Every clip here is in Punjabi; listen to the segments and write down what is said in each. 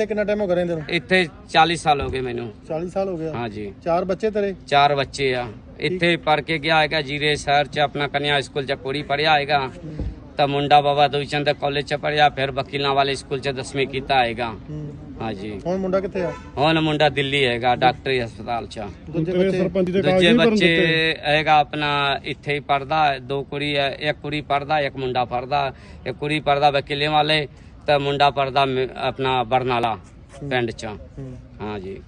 ਇੱਥੇ ਕਿੰਨਾ ਟਾਈਮ ਹੋ ਗਿਆ ਰਹਿੰਦੇ ਨੂੰ? ਇੱਥੇ 40 ਸਾਲ ਹੋ ਗਏ ਮੈਨੂੰ। 40 ਸਾਲ ਹੋ ਗਿਆ। ਹਾਂਜੀ। ਚਾਰ ਬੱਚੇ ਤੇਰੇ? ਚਾਰ ਬੱਚੇ ਆ। ਇੱਥੇ ਪੜ ਕੇ ਗਿਆ ਹੈਗਾ ਜੀਰੇ ਸ਼ਹਿਰ ਚ ਆਪਣਾ ਕਨਿਆ ਸਕੂਲ ਚ ਕੁੜੀ ਪੜਿਆ ਹੈਗਾ। ਤਾਂ ਮੁੰਡਾ ਬਾਬਾ ਦੁਚੰਦ ਕਾਲਜ ਚ ਪੜਿਆ ਫਿਰ ਵਕੀਲਾਂ ਵਾਲੇ ਸਕੂਲ ਚ 10ਵੀਂ ਕੀਤਾ ਹੈਗਾ। ਹੂੰ। ਹਾਂਜੀ। ਹੁਣ ਮੁੰਡਾ ਕਿੱਥੇ ਆ? ਹੁਣ ਮੁੰਡਾ ਦਿੱਲੀ ਹੈਗਾ ਡਾਕਟਰੀ ਹਸਪਤਾਲ ਚ। ਦੂਜੇ ਬੱਚੇ? ਦੂਜੇ ਬੱਚੇ ਹੈਗਾ ਆਪਣਾ ਇੱਥੇ ਹੀ ਪੜਦਾ ਦੋ ਕੁੜੀ ਹੈ ਇੱਕ ਕੁੜੀ ਪੜਦਾ ਇੱਕ ਮੁੰਡਾ ਪੜਦਾ ਇੱਕ ਕੁੜੀ ਪੜਦਾ ਵਕੀਲੇ ਵਾਲੇ। ਤੇ ਮੁੰਡਾ ਪਰਦਾ ਆਪਣਾ ਬਰਨਾਲਾ ਪਿੰਡ ਚ। ਹੂੰ। ਹਾਂਜੀ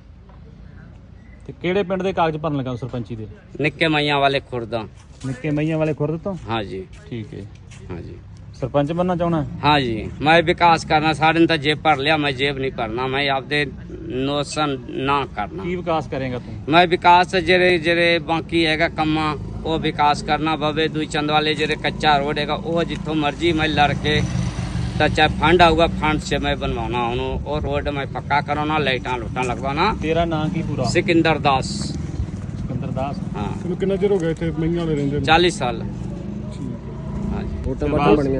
ਤੇ ਕਿਹੜੇ ਪਿੰਡ ਦੇ ਕਾਗਜ਼ ਭਰਨ ਲੱਗਾ ਸਰਪੰਚੀ ਦੇ? ਨਿੱਕੇ ਮਈਆਂ ਵਾਲੇ ਖੁਰਦਾਂ। ਨਿੱਕੇ ਮਈਆਂ ਵਾਲੇ ਖੁਰਦ ਤੋਂ? ਹਾਂਜੀ ਠੀਕ ਹੈ। ਹਾਂਜੀ ਸਰਪੰਚ ਬਣਨਾ ਚਾਹਣਾ ਹਾਂਜੀ ਮੈਂ ਵਿਕਾਸ ਕਰਨਾ ਸਾਡੇ ਤਾਂ ਜੇਬ ਭਰ ਲਿਆ ਮੈਂ ਜੇਬ ਨਹੀਂ ਭਰਨਾ ਮੈਂ ਆਪਦੇ ਨੋਸਨ ਨਾ ਕਰਨਾ। ਕੀ ਵਿਕਾਸ ਕਰੇਗਾ ਤੂੰ? ਮੈਂ ਵਿਕਾਸ ਜਿਹੜੇ ਜਿਹੜੇ ਬਾਕੀ ਹੈਗਾ ਕੰਮਾਂ ਉਹ ਵਿਕਾਸ ਕਰਨਾ ਬਾਬੇ ਦੂਈ ਵਾਲੇ ਜਿਹੜੇ ਕੱਚਾ ਰੋਡ ਹੈਗਾ ਉਹ ਜਿੱਥੋਂ ਮਰਜ਼ੀ ਮੈਂ ਲੜ ਕੇ तो चाहे फंड आऊगा फंड से मैं बनवाना हूँ वो रोड मैं पक्का कराना लाइटा लुटा लगवाना ਤੇਰਾ ਨਾਂ ਕੀ ਪੂਰਾ सिकंदर दास ਸਿਕੰਦਰ ਦਾਸ हाँ ਤੈਨੂੰ ਕਿੰਨਾ ਚਿਰ ਹੋ ਗਿਆ ਇੱਥੇ ਮਈਆਂ ਵਾਲੇ ਰਹਿੰਦੇ ਨੂੰ चालीस साल हाँ जी ਵੋਟਾਂ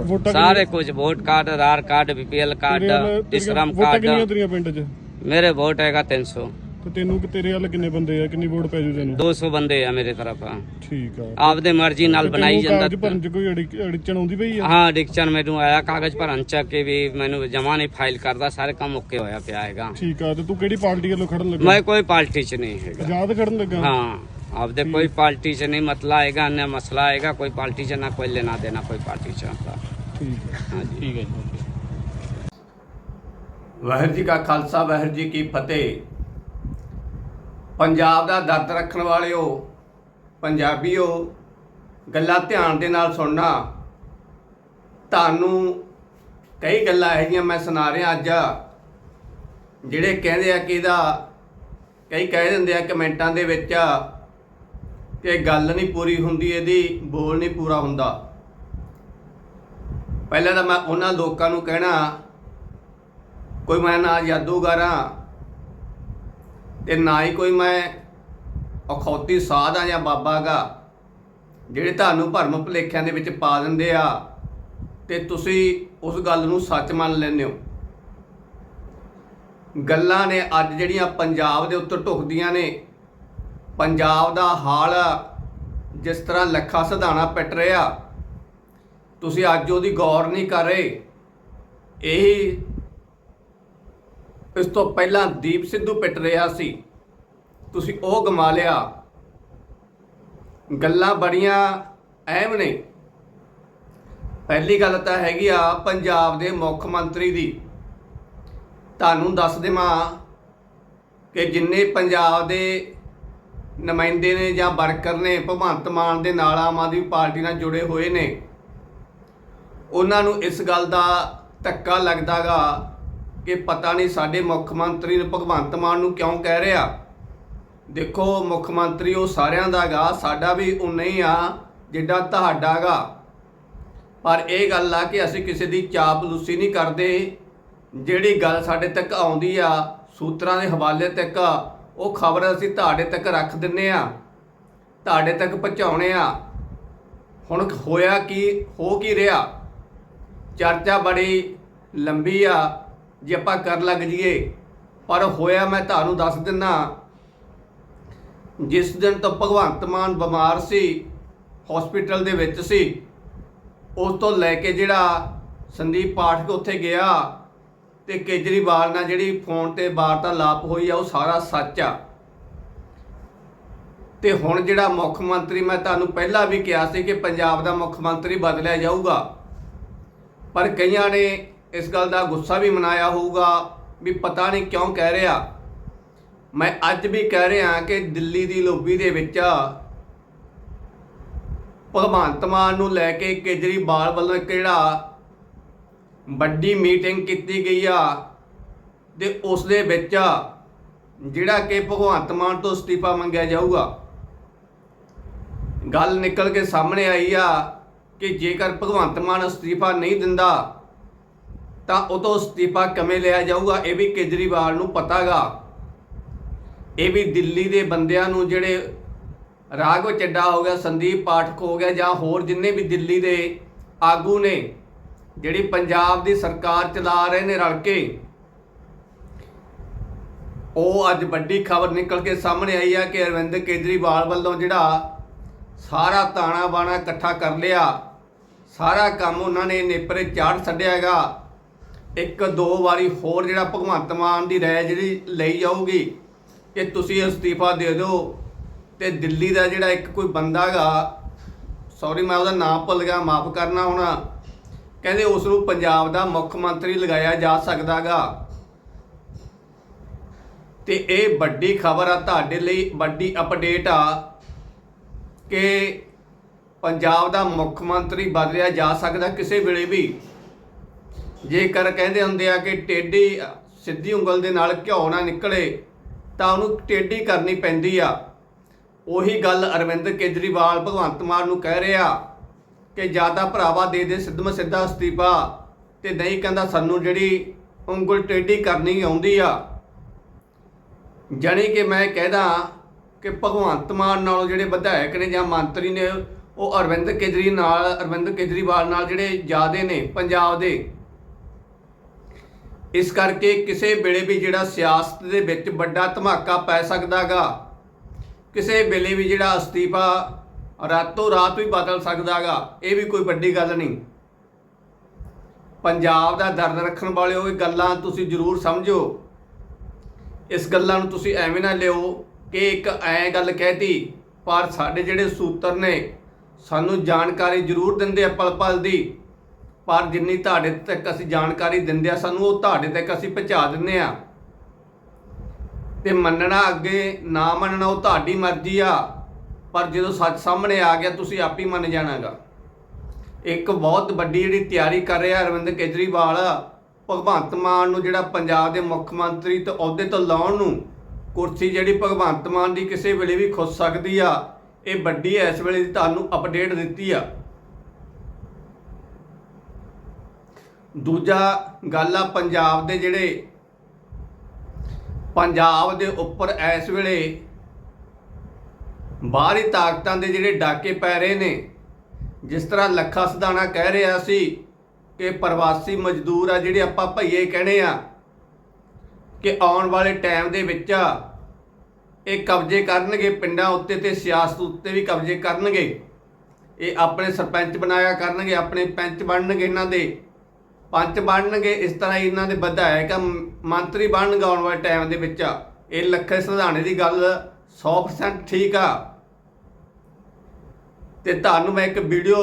ਵੋਟਾਂ सारे कुछ vote card Aadhaar card BPL card ਤੇਰੀਆਂ- श्रम ਵੋਟਾਂ ਕਿੰਨੀਆਂ कार्ड ਤੇਰੀਆਂ ਪਿੰਡ 'ਚ मेरे वोट हैगा तीन सौ ਤੇ ਤੈਨੂੰ ਕਿ ਤੇਰੇ ਵੱਲ ਕਿੰਨੇ ਬੰਦੇ ਆ? ਕਿੰਨੀ ਵੋਟ ਪੈ ਜੂ ਤੈਨੂੰ? 200 ਬੰਦੇ ਆ ਮੇਰੇ ਤਰਫ। ਠੀਕ ਆ। ਆਪਦੇ ਮਰਜ਼ੀ ਨਾਲ ਬਣਾਈ ਤੈਨੂੰ ਕਾਗਜ਼ ਜਾਂਦਾ ਭਰਨ 'ਚ ਕੋਈ ਅੜੀ- ਅੜਚਣ ਆਉਂਦੀ ਪਈ ਆ? ਹਾਂ ਡਿਕਸ਼ਨ ਮੈਨੂੰ ਆਇਆ ਕਾਗਜ਼ ਭਰਨ ਚ ਕੇ ਵੀ ਮੈਨੂੰ ਜਮਾ ਨਹੀਂ ਫਾਈਲ ਕਰਦਾ ਸਾਰੇ ਕੰਮ ਓਕੇ ਹੋਇਆ ਪਿਆ ਹੈਗਾ। ਠੀਕ ਆ ਤੇ ਤੂੰ ਕਿਹੜੀ ਪਾਰਟੀ ਵੱਲੋਂ ਖੜਨ ਲੱਗਾ? ਮੈਂ ਕੋਈ ਪਾਰਟੀ ਚ ਨਹੀਂ ਹੈਗਾ। ਆਜ਼ਾਦ ਖੜਨ ਲੱਗਾ? ਹਾਂ ਆਪਦੇ ਕੋਈ ਪਾਰਟੀ ਚ ਨਹੀਂ ਮਸਲਾ ਹੈਗਾ ਨਾ ਮਸਲਾ ਹੈਗਾ ਕੋਈ ਪਾਰਟੀ ਚ ਨਾ ਕੋਈ ਲੈਣਾ ਦੇਣਾ ਕੋਈ ਪਾਰਟੀ ਚ ਆਪਦਾ। ਠੀਕ ਆ। ਹਾਂਜੀ। ਠੀਕ ਹੈ ਜੀ ਓਕੇ। ਵਾਹਿਗੁਰੂ ਜੀ ਕਾ ਖਾਲਸਾ ਵਾਹਿਗੁਰੂ ਜੀ ਕੀ ਫਤਿਹ। ਪੰਜਾਬ ਦਾ ਦਰਦ ਰੱਖਣ ਵਾਲਿਓ, ਪੰਜਾਬੀਓ, ਗੱਲਾਂ ਧਿਆਨ ਦੇ ਨਾਲ ਸੁਣਨਾ। ਤੁਹਾਨੂੰ ਕਈ ਗੱਲਾਂ ਇਹੋ ਜਿਹੀਆਂ ਮੈਂ ਸੁਣਾ ਰਿਹਾ ਅੱਜ, ਜਿਹੜੇ ਕਹਿੰਦੇ ਆ ਕਿ ਇਹਦਾ, ਕਈ ਕਹਿ ਦਿੰਦੇ ਆ ਕਮੈਂਟਾਂ ਦੇ ਵਿੱਚ ਕਿ ਗੱਲ ਨਹੀਂ ਪੂਰੀ ਹੁੰਦੀ, ਇਹਦੀ ਬੋਲ ਨਹੀਂ ਪੂਰਾ ਹੁੰਦਾ। ਪਹਿਲਾਂ ਤਾਂ ਮੈਂ ਉਹਨਾਂ ਲੋਕਾਂ ਨੂੰ ਕਹਿਣਾ, ਕੋਈ ਮੈਂ ਨਾ ਜਾਦੂਗਰ ਹਾਂ ਤੇ ਨਾ ਹੀ ਕੋਈ ਮੈਂ ਅਖੌਤੀ ਸਾਧ ਆ ਜਾਂ ਬਾਬਾ ਗਾ, ਜਿਹੜੇ ਤੁਹਾਨੂੰ ਭਰਮ ਭੁਲੇਖਿਆਂ ਦੇ ਵਿੱਚ ਪਾ ਦਿੰਦੇ ਆ, ਤੇ ਤੁਸੀਂ ਉਸ ਗੱਲ ਨੂੰ ਸੱਚ ਮੰਨ ਲੈਂਦੇ ਹੋ। ਗੱਲਾਂ ਨੇ ਅੱਜ ਜਿਹੜੀਆਂ ਪੰਜਾਬ ਦੇ ਉੱਤੇ ਢੁਕਦੀਆਂ ਨੇ, ਪੰਜਾਬ ਦਾ ਹਾਲ ਜਿਸ ਤਰ੍ਹਾਂ ਲੱਖਾ ਸਿਧਾਣਾ ਪਿੱਟ ਰਿਹਾ, ਤੁਸੀਂ ਅੱਜ ਉਹਦੀ ਗੌਰ ਨਹੀਂ ਕਰ ਰਹੇ। ਇਹੀ ਇਸ ਤੋਂ ਪਹਿਲਾਂ ਦੀਪ ਸਿੱਧੂ ਪਿੱਟ ਰਿਹਾ ਸੀ। ਤੁਸੀਂ ਉਹ ਗਮਾ ਲਿਆ। ਗੱਲਾਂ ਬੜੀਆਂ ਅਹਿਮ ਨੇ। ਪਹਿਲੀ ਗੱਲ ਤਾਂ ਹੈਗੀ ਆ ਪੰਜਾਬ ਦੇ ਮੁੱਖ ਮੰਤਰੀ ਦੀ। ਤੁਹਾਨੂੰ ਦੱਸ ਦੇਵਾਂ ਕਿ ਜਿੰਨੇ ਪੰਜਾਬ ਦੇ ਨੁਮਾਇੰਦੇ ਨੇ ਜਾਂ ਵਰਕਰ ਨੇ, ਭਗਵੰਤ ਮਾਨ ਦੇ ਨਾਲ ਆਮ ਆਦਮੀ ਪਾਰਟੀ ਨਾਲ ਜੁੜੇ ਹੋਏ ਨੇ, ਉਹਨਾਂ ਨੂੰ ਇਸ ਗੱਲ ਦਾ ਧੱਕਾ ਲੱਗਦਾਗਾ ਕਿ ਪਤਾ ਨਹੀਂ ਸਾਡੇ ਮੁੱਖ ਮੰਤਰੀ ਨੂੰ ਭਗਵੰਤ ਮਾਨ ਨੂੰ ਕਿਉਂ ਕਹਿ ਰਿਹਾ। ਦੇਖੋ, ਮੁੱਖ ਮੰਤਰੀ ਉਹ ਸਾਰਿਆਂ ਦਾ ਗਾ ਸਾਡਾ ਵੀ ਉਨਾ ਹੀ ਆ ਜਿੱਡਾ ਤੁਹਾਡਾ ਗਾ ਪਰ ਇਹ ਗੱਲ ਆ ਕਿ ਅਸੀਂ ਕਿਸੇ ਦੀ ਚਾਪਲੂਸੀ ਨਹੀਂ ਕਰਦੇ। ਜਿਹੜੀ ਗੱਲ ਸਾਡੇ ਤੱਕ ਆਉਂਦੀ ਆ, ਸੂਤਰਾਂ ਦੇ ਹਵਾਲੇ ਤੱਕ, ਉਹ ਖਬਰ ਅਸੀਂ ਤੁਹਾਡੇ ਤੱਕ ਰੱਖ ਦਿੰਨੇ ਆ। ਤੁਹਾਡੇ ਤੱਕ ਪਹੁੰਚਾਉਣੇ ਆ। ਹੁਣ ਹੋਇਆ ਕੀ, ਹੋ ਕੀ ਰਿਹਾ? ਚਰਚਾ ਬੜੀ ਲੰਬੀ ਆ। ਜੇ ਆਪਾਂ ਕਰ ਲੱਗ ਜਾਈਏ ਪਰ ਹੋਇਆ ਮੈਂ ਤੁਹਾਨੂੰ ਦੱਸ ਦਿੰਨਾ, ਜਿਸ ਦਿਨ ਤੋਂ ਭਗਵੰਤ ਮਾਨ ਬਿਮਾਰ ਸੀ ਹਸਪੀਟਲ ਦੇ ਵਿੱਚ ਸੀ, ਉਸ ਤੋਂ ਲੈ ਕੇ ਜਿਹੜਾ ਸੰਦੀਪ ਪਾਠਕ ਉੱਥੇ ਗਿਆ ਤੇ ਕੇਜਰੀਵਾਲ ਨਾਲ ਜਿਹੜੀ ਫੋਨ ਤੇ ਵਾਰਤਾਲਾਪ ਹੋਈ ਆ, ਉਹ ਸਾਰਾ ਸੱਚ ਆ। ਤੇ ਹੁਣ ਜਿਹੜਾ ਮੁੱਖ ਮੰਤਰੀ, ਮੈਂ ਤੁਹਾਨੂੰ ਪਹਿਲਾਂ ਵੀ ਕਿਹਾ ਸੀ ਕਿ ਪੰਜਾਬ ਦਾ ਮੁੱਖ ਮੰਤਰੀ ਬਦਲਿਆ ਜਾਊਗਾ। ਪਰ ਕਈਆਂ ਨੇ ਇਸ ਗੱਲ ਦਾ ਗੁੱਸਾ ਵੀ ਮਨਾਇਆ ਹੋਊਗਾ ਵੀ ਪਤਾ ਨਹੀਂ ਕਿਉਂ ਕਹਿ ਰਿਹਾ। ਮੈਂ ਅੱਜ ਵੀ ਕਹਿ ਰਿਹਾ ਕਿ ਦਿੱਲੀ ਦੀ ਲੋਬੀ ਦੇ ਵਿੱਚ ਭਗਵੰਤ ਮਾਨ ਨੂੰ ਲੈ ਕੇ ਕੇਜਰੀਵਾਲ ਵੱਲੋਂ ਇੱਕ ਜਿਹੜਾ ਵੱਡੀ ਮੀਟਿੰਗ ਕੀਤੀ ਗਈ ਆ ਤੇ ਉਸ ਦੇ ਵਿੱਚ ਜਿਹੜਾ ਕਿ ਭਗਵੰਤ ਮਾਨ ਤੋਂ ਅਸਤੀਫਾ ਮੰਗਿਆ ਜਾਊਗਾ। ਗੱਲ ਨਿਕਲ ਕੇ ਸਾਹਮਣੇ ਆਈ ਆ ਕਿ ਜੇਕਰ ਭਗਵੰਤ ਮਾਨ ਅਸਤੀਫਾ ਨਹੀਂ ਦਿੰਦਾ ਤਾਂ ਉਹ ਤੋਂ ਅਸਤੀਫਾ ਕਿਵੇਂ ਲਿਆ ਜਾਊਗਾ? ਇਹ ਵੀ ਕੇਜਰੀਵਾਲ ਨੂੰ ਪਤਾਗਾ। ਇਹ ਵੀ ਦਿੱਲੀ ਦੇ ਬੰਦਿਆਂ ਨੂੰ ਜਿਹੜੇ ਰਾਘਵ ਚੱਡਾ ਹੋ ਗਿਆ, ਸੰਦੀਪ ਪਾਠਕ ਹੋ ਗਿਆ ਜਾਂ ਹੋਰ ਜਿੰਨੇ ਵੀ ਦਿੱਲੀ ਦੇ ਆਗੂ ਨੇ, ਜਿਹੜੀ ਪੰਜਾਬ ਦੀ ਸਰਕਾਰ ਚਲਾ ਰਹੇ ਨੇ ਰਲ ਕੇ, ਉਹ ਅੱਜ ਵੱਡੀ ਖਬਰ ਨਿਕਲ ਕੇ ਸਾਹਮਣੇ ਆਈ ਆ ਕਿ ਅਰਵਿੰਦ ਕੇਜਰੀਵਾਲ ਵੱਲੋਂ ਜਿਹੜਾ ਸਾਰਾ ਤਾਣਾ ਬਾਣਾ ਇਕੱਠਾ ਕਰ ਲਿਆ। ਸਾਰਾ ਕੰਮ ਉਹਨਾਂ ਨੇ ਨੇਪਰੇ ਚਾੜ ਛੱਡਿਆ ਹੈਗਾ। ਇੱਕ ਦੋ ਵਾਰੀ ਹੋਰ ਜਿਹੜਾ ਭਗਵੰਤ ਮਾਨ ਦੀ ਰਾਏ ਜਿਹੜੀ ਲਈ ਜਾਊਗੀ ਕਿ ਤੁਸੀਂ ਅਸਤੀਫਾ ਦੇ ਦਿਓ ਤੇ ਦਿੱਲੀ ਦਾ ਜਿਹੜਾ ਇੱਕ ਕੋਈ ਬੰਦਾ ਹੈਗਾ ਸੌਰੀ ਮੈਂ ਉਹਦਾ ਨਾਮ ਭੁੱਲ ਗਿਆ, ਮਾਫ ਕਰਨਾ ਹੋਣਾ, ਕਹਿੰਦੇ ਉਸ ਨੂੰ ਪੰਜਾਬ ਦਾ ਮੁੱਖ ਮੰਤਰੀ ਲਗਾਇਆ ਜਾ ਸਕਦਾਗਾ ਤੇ ਇਹ ਵੱਡੀ ਖਬਰ ਆ ਤੁਹਾਡੇ ਲਈ, ਵੱਡੀ ਅਪਡੇਟ ਆ ਕਿ ਪੰਜਾਬ ਦਾ ਮੁੱਖ ਮੰਤਰੀ ਬਦਲਿਆ ਜਾ ਸਕਦਾ ਕਿਸੇ ਵੇਲੇ ਵੀ। ਜੇਕਰ ਕਹਿੰਦੇ ਹੁੰਦੇ ਆ ਕਿ ਟੇਢੀ, ਸਿੱਧੀ ਉਂਗਲ ਦੇ ਨਾਲ ਘਿਓ ਨਾ ਨਿਕਲੇ, ਤਾਂ ਉਹਨੂੰ ਟੇਢੀ ਕਰਨੀ ਪੈਂਦੀ ਆ। ਉਹੀ ਗੱਲ ਅਰਵਿੰਦ ਕੇਜਰੀਵਾਲ ਭਗਵੰਤ ਮਾਨ ਨੂੰ ਕਹਿ ਰਿਹਾ ਕਿ ਜ਼ਿਆਦਾ ਭਰਾਵਾ ਦੇ ਦੇ ਸਿੱਧਮ ਸਿੱਧਾ ਅਸਤੀਫਾ ਤੇ ਨਹੀਂ ਕਹਿੰਦਾ ਸਾਨੂੰ ਜਿਹੜੀ ਉਂਗਲ ਟੇਢੀ ਕਰਨੀ ਆਉਂਦੀ ਆ। ਜਾਣੀ ਕਿ ਮੈਂ ਕਹਿਦਾ ਕਿ ਭਗਵੰਤ ਮਾਨ ਨਾਲੋਂ ਜਿਹੜੇ ਵਿਧਾਇਕ ਨੇ ਜਾਂ ਮੰਤਰੀ ਨੇ, ਉਹ ਅਰਵਿੰਦ ਕੇਜਰੀ ਨਾਲ, ਅਰਵਿੰਦ ਕੇਜਰੀਵਾਲ ਨਾਲ ਜਿਹੜੇ ਜ਼ਿਆਦੇ ਨੇ ਪੰਜਾਬ ਦੇ ਇਸ ਕਰਕੇ ਕਿਸੇ ਵੇਲੇ ਵੀ ਜਿਹੜਾ ਸਿਆਸਤ ਦੇ ਵਿੱਚ ਵੱਡਾ ਧਮਾਕਾ ਪੈ ਸਕਦਾਗਾ, ਕਿਸੇ ਵੇਲੇ ਵੀ ਜਿਹੜਾ ਅਸਤੀਫਾ ਰਾਤੋਂ ਰਾਤ ਵੀ ਬਦਲ ਸਕਦਾਗਾ, ਇਹ ਵੀ ਕੋਈ ਵੱਡੀ ਗੱਲ ਨਹੀਂ। ਪੰਜਾਬ ਦਾ ਦਰਦ ਰੱਖਣ ਵਾਲਿਓ, ਇਹ ਗੱਲਾਂ ਤੁਸੀਂ ਜ਼ਰੂਰ ਸਮਝੋ। ਇਸ ਗੱਲਾਂ ਨੂੰ ਤੁਸੀਂ ਐਵੇਂ ਨਾ ਲਿਓ ਕਿ ਇੱਕ ਐ ਗੱਲ ਕਹਿਤੀ ਪਰ ਸਾਡੇ ਜਿਹੜੇ ਸੂਤਰ ਨੇ, ਸਾਨੂੰ ਜਾਣਕਾਰੀ ਜ਼ਰੂਰ ਦਿੰਦੇ ਆ ਪਲ ਪਲ ਦੀ। ਪਰ ਜਿੰਨੀ ਤੁਹਾਡੇ ਤੱਕ ਅਸੀਂ ਜਾਣਕਾਰੀ ਦਿੰਦੇ ਆ, ਸਾਨੂੰ ਉਹ ਤੁਹਾਡੇ ਤੱਕ ਅਸੀਂ ਪਹੁੰਚਾ ਦਿੰਦੇ ਆ। ਤੇ ਮੰਨਣਾ ਅੱਗੇ, ਨਾ ਮੰਨਣਾ ਉਹ ਤੁਹਾਡੀ ਮਰਜ਼ੀ ਆ, ਪਰ ਜਦੋਂ ਸੱਚ ਸਾਹਮਣੇ ਆ ਗਿਆ, ਤੁਸੀਂ ਆਪ ਹੀ ਮੰਨ ਜਾਣਾਗਾ। ਇੱਕ ਬਹੁਤ ਵੱਡੀ ਜਿਹੜੀ ਤਿਆਰੀ ਕਰ ਰਿਹਾ ਅਰਵਿੰਦ ਕੇਜਰੀਵਾਲ, ਭਗਵੰਤ ਮਾਨ ਨੂੰ ਜਿਹੜਾ ਪੰਜਾਬ ਦੇ ਮੁੱਖ ਮੰਤਰੀ ਤੇ ਅਹੁਦੇ ਤੋਂ ਲਾਉਣ ਨੂੰ, ਕੁਰਸੀ ਜਿਹੜੀ ਭਗਵੰਤ ਮਾਨ ਦੀ ਕਿਸੇ ਵੇਲੇ ਵੀ ਖੁੱਸ ਸਕਦੀ ਆ, ਇਹ ਵੱਡੀ ਇਸ ਵੇਲੇ ਦੀ ਤੁਹਾਨੂੰ ਅਪਡੇਟ ਦਿੱਤੀ ਆ। ਦੂਜਾ ਗੱਲ ਆ ਪੰਜਾਬ ਦੇ ਜਿਹੜੇ ਪੰਜਾਬ ਦੇ ਉੱਪਰ ਇਸ ਵੇਲੇ ਬਾਹਰੀ ਤਾਕਤਾਂ ਦੇ ਜਿਹੜੇ ਡਾਕੇ ਪੈ ਰਹੇ ਨੇ, ਜਿਸ ਤਰ੍ਹਾਂ ਲੱਖਾ ਸਦਾਣਾ ਕਹਿ ਰਿਹਾ ਸੀ ਕਿ ਪ੍ਰਵਾਸੀ ਮਜ਼ਦੂਰ ਆ ਜਿਹੜੇ ਆਪਾਂ ਭਈਏ ਕਹਣੇ ਆ ਕਿ ਆਉਣ ਵਾਲੇ ਟਾਈਮ ਦੇ ਵਿੱਚ ਇਹ ਕਬਜ਼ੇ ਕਰਨਗੇ, ਪਿੰਡਾਂ ਉੱਤੇ ਤੇ ਸਿਆਸਤ ਉੱਤੇ ਵੀ ਕਬਜ਼ੇ ਕਰਨਗੇ। ਇਹ ਆਪਣੇ ਸਰਪੰਚ ਬਣਾਇਆ ਕਰਨਗੇ, ਆਪਣੇ ਪੰਚ ਬਣਨਗੇ ਇਹਨਾਂ ਦੇ। ਪੰਚ ਬਣਨਗੇ, ਇਸ ਤਰ੍ਹਾਂ ਹੀ ਇਹਨਾਂ ਦੇ ਵਿਧਾਇਕ ਮੰਤਰੀ ਬਣਨਗੇ ਆਉਣ ਵਾਲੇ ਟਾਈਮ ਦੇ ਵਿੱਚ। ਇਹ ਲੱਖੇ ਸਧਾਣੇ ਦੀ ਗੱਲ 100% ਠੀਕ ਆ। ਤੇ ਤੁਹਾਨੂੰ ਮੈਂ ਇੱਕ ਵੀਡੀਓ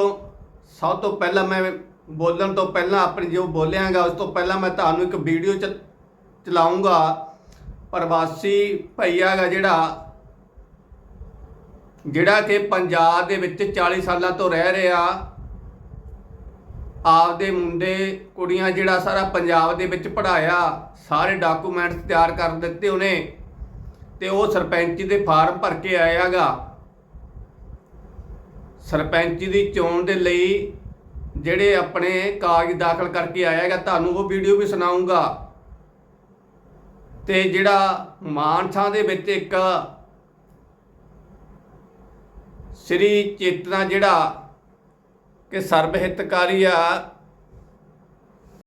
ਸਭ ਤੋਂ ਪਹਿਲਾਂ ਮੈਂ ਬੋਲਣ ਤੋਂ ਪਹਿਲਾਂ ਆਪਣੀ ਜੋ ਬੋਲਿਆਗਾ, ਉਸ ਤੋਂ ਪਹਿਲਾਂ ਮੈਂ ਤੁਹਾਨੂੰ ਇੱਕ ਵੀਡੀਓ ਚ ਚਲਾਉਂਗਾ। ਪ੍ਰਵਾਸੀ ਭਈਆਗਾ ਜਿਹੜਾ ਜਿਹੜਾ ਕਿ ਪੰਜਾਬ ਦੇ ਵਿੱਚ 40 ਸਾਲਾਂ ਤੋਂ ਰਹਿ ਰਿਹਾ। ਆਪਦੇ ਮੁੰਡੇ, ਕੁੜੀਆਂ ਜਿਹੜਾ ਸਾਰਾ ਪੰਜਾਬ ਦੇ ਵਿੱਚ ਪੜਾਇਆ ਸਾਰੇ ਡਾਕੂਮੈਂਟਸ ਤਿਆਰ ਕਰ ਦਿੱਤੇ ਉਹਨੇ ਤੇ ਉਹ ਸਰਪੰਚ ਦੇ ਫਾਰਮ ਭਰ ਕੇ ਆਇਆਗਾ। ਸਰਪੰਚ ਦੀ ਚੋਣ ਦੇ ਲਈ ਜਿਹੜੇ ਆਪਣੇ ਕਾਗਜ਼ ਦਾਖਲ ਕਰਕੇ ਆਇਆਗਾ, ਤੁਹਾਨੂੰ ਉਹ ਵੀਡੀਓ ਵੀ ਸੁਣਾਉਂਗਾ ਤੇ ਜਿਹੜਾ ਮਾਨਸਾ ਦੇ ਵਿੱਚ ਇੱਕ ਸ੍ਰੀ ਚੇਤਨਾ ਜਿਹੜਾ ਕਿ ਸਰਬ ਹਿਤਕਾਰੀ ਆ